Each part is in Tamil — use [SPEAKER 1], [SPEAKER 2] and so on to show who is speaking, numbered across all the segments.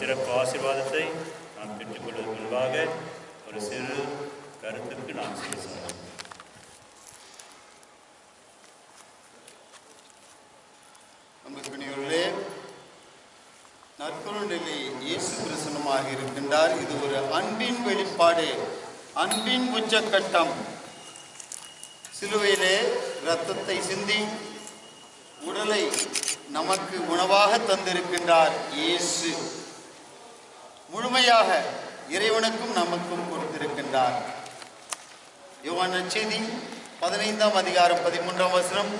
[SPEAKER 1] சிறப்பு ஆசீர்வாதத்தை நாம் பெற்றுக்கொள்வதற்கு முன்பாக ஒரு சிறு கருத்துக்கு நாம் செலுத்தலாம்
[SPEAKER 2] அன்புக்குரியவர்களே நற்கருணையிலே இயேசு பிரசனமாக இருக்கின்றார். இது ஒரு அன்பின் வெளிப்பாடு அன்பின் உச்சக்கட்டம். சிலுவையிலே இரத்தத்தை சிந்தி உடலை நமக்கு உணவாக தந்திருக்கின்றார் இயேசு. முழுமையாக இறைவனுக்கும் நமக்கும் கொடுத்திருக்கின்றார். யோவான் நற்செய்தி பதினைந்தாம் அதிகாரம் பதிமூன்றாம் வசனம்.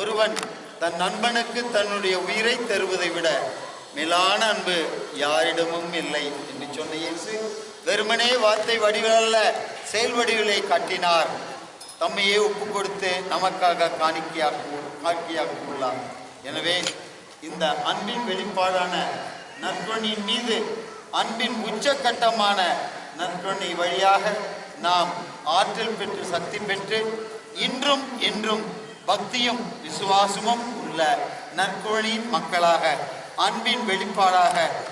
[SPEAKER 2] ஒருவன் தன் நண்பனுக்கு தன்னுடைய உயிரை தருவதை விட மேலான அன்பு யாரிடமும் இல்லை என்று சொன்ன இயேசு வெறுமனே வார்த்தை வடிவல்ல செயல் வடிவிலை காட்டினார். தம்மையே ஒப்பு கொடுத்து நமக்காக காணிக்கையாக காணிக்கையாக உள்ளார் எனவே இந்த அன்பின் வெளிப்பாடான நற்பணியின் மீது அன்பின் உச்சக்கட்டமான நற்கொணி வழியாக நாம் ஆற்றல் பெற்று சக்தி பெற்று இன்றும் என்றும் பக்தியும் விசுவாசமும் உள்ள நற்கொழியின் மக்களாக அன்பின் வெளிப்பாடாக